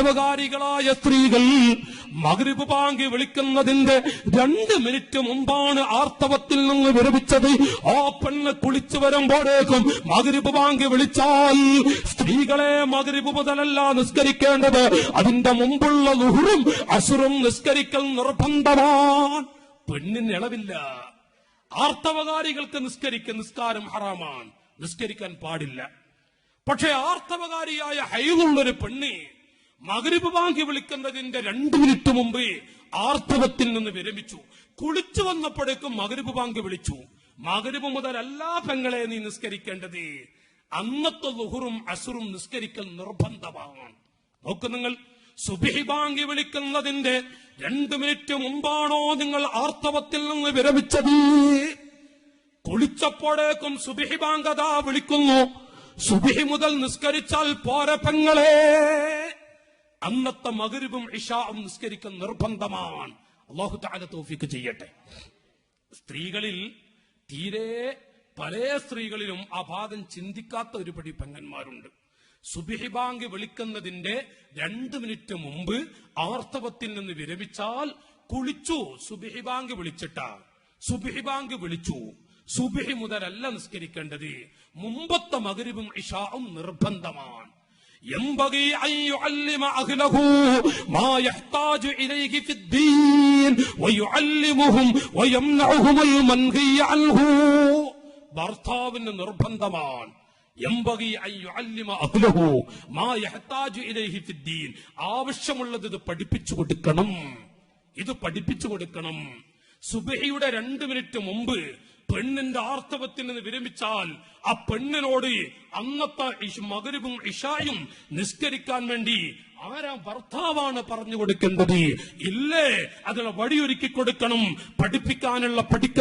ആർത്തവകാരികളായ സ്ത്രീകൾ മകരിപ്പ് പാങ്കി വിളിക്കുന്നതിന്റെ രണ്ട് മിനിറ്റ് മുമ്പാണ് ആർത്തവത്തിൽ നിന്ന് വിരമിച്ചത്. ആ പെണ്ണ് കുളിച്ചു വരുമ്പോഴേക്കും മകരിപ്പ് പാങ്കി വിളിച്ചാൽ സ്ത്രീകളെ മകരിപ്പ് മുതലല്ല നിസ്കരിക്കേണ്ടത്. അതിന്റെ മുമ്പുള്ള ലുഹുറും അസുറും നിസ്കരിക്കൽ നിർബന്ധമാണ്. പെണ്ണിന് ഇളവില്ല. ആർത്തവകാരികൾക്ക് നിസ്കരിക്ക നിസ്കാരം ഹറാമാണ്. നിസ്കരിക്കാൻ പാടില്ല. പക്ഷെ ആർത്തവകാരിയായ ഹൈവുള്ളൊരു പെണ്ണ് മകരിബ് ബാങ്കി വിളിക്കുന്നതിന്റെ രണ്ടു മിനിറ്റ് മുമ്പ് ആർത്തവത്തിൽ നിന്ന് വിരമിച്ചു. കുളിച്ചു വന്നപ്പോഴേക്കും മകരിപ്പ് ബാങ്ക് വിളിച്ചു. മകരിപ്പ് മുതൽ എല്ലാ പെങ്ങളെ നീ നിസ്കരിക്കേണ്ടത് അന്നത്തെ ലുഹുറും അസുറും നിസ്കരിക്കൽ നിർബന്ധമാണ്. നോക്ക് നിങ്ങൾ സുബിഹി ബാങ്കി വിളിക്കുന്നതിന്റെ രണ്ടു മിനിറ്റ് മുമ്പാണോ നിങ്ങൾ ആർത്തവത്തിൽ നിന്ന് വിരമിച്ചത്? കുളിച്ചപ്പോഴേക്കും സുബിഹി ബാങ്കത വിളിക്കുന്നു. സുബിഹി മുതൽ നിസ്കരിച്ചാൽ പോരപ്പങ്ങളേ പെങ്ങളെ. അന്നത്തെ മകരുവും ഇഷാവും നിസ്കരിക്കൽ നിർബന്ധമാണ്. അള്ളാഹു താല തോഫിക്ക് ചെയ്യട്ടെ. സ്ത്രീകളിൽ തീരെ പല സ്ത്രീകളിലും ഭാഗം ചിന്തിക്കാത്ത ഒരു പടി പെങ്ങന്മാരുണ്ട് സുബിഹിബാങ്ക് വിളിക്കുന്നതിന്റെ രണ്ട് മിനിറ്റ് മുമ്പ് ആർത്തവത്തിൽ നിന്ന് വിരമിച്ചാൽ കുളിച്ചു സുബിഹിബാങ്ക് വിളിച്ചിട്ട. സുബിഹിബാങ്ക് സുബിഹി ബാങ്ക് വിളിച്ചു. സുബിഹി മുതലല്ല നിസ്കരിക്കേണ്ടത്. മുമ്പത്തെ മകരുവും ഇഷാവും നിർബന്ധമാണ്. ينبغي أن يعلم أهله ما يحتاج إليه في الدين ويعلمهم ويمنعهم المنهي عنه ഭർത്താവിന് നിർബന്ധമാണ് ينبغي أن يعلم أهله ما يحتاج إليه في الدين ആവശ്യമുള്ളത് ഇത് പഠിപ്പിച്ചു കൊടുക്കണം ഇത് പഠിപ്പിച്ചു കൊടുക്കണം സുബഹിയുടെ രണ്ട് മിനിറ്റ് മുമ്പ് പെണ്ണിന്റെ ആർത്തവത്തിൽ നിന്ന് വിരമിച്ചാൽ ആ പെണ്ണിനോട് അന്നത്തെ മകരവും ഇഷായും നിസ്കരിക്കാൻ വേണ്ടി ആരാ ഭർത്താവാണ് പറഞ്ഞു കൊടുക്കേണ്ടത്. ഇല്ലേ? അതിനുള്ള വഴിയൊരുക്കി കൊടുക്കണം. പഠിപ്പിക്കാനുള്ള പഠിക്കാൻ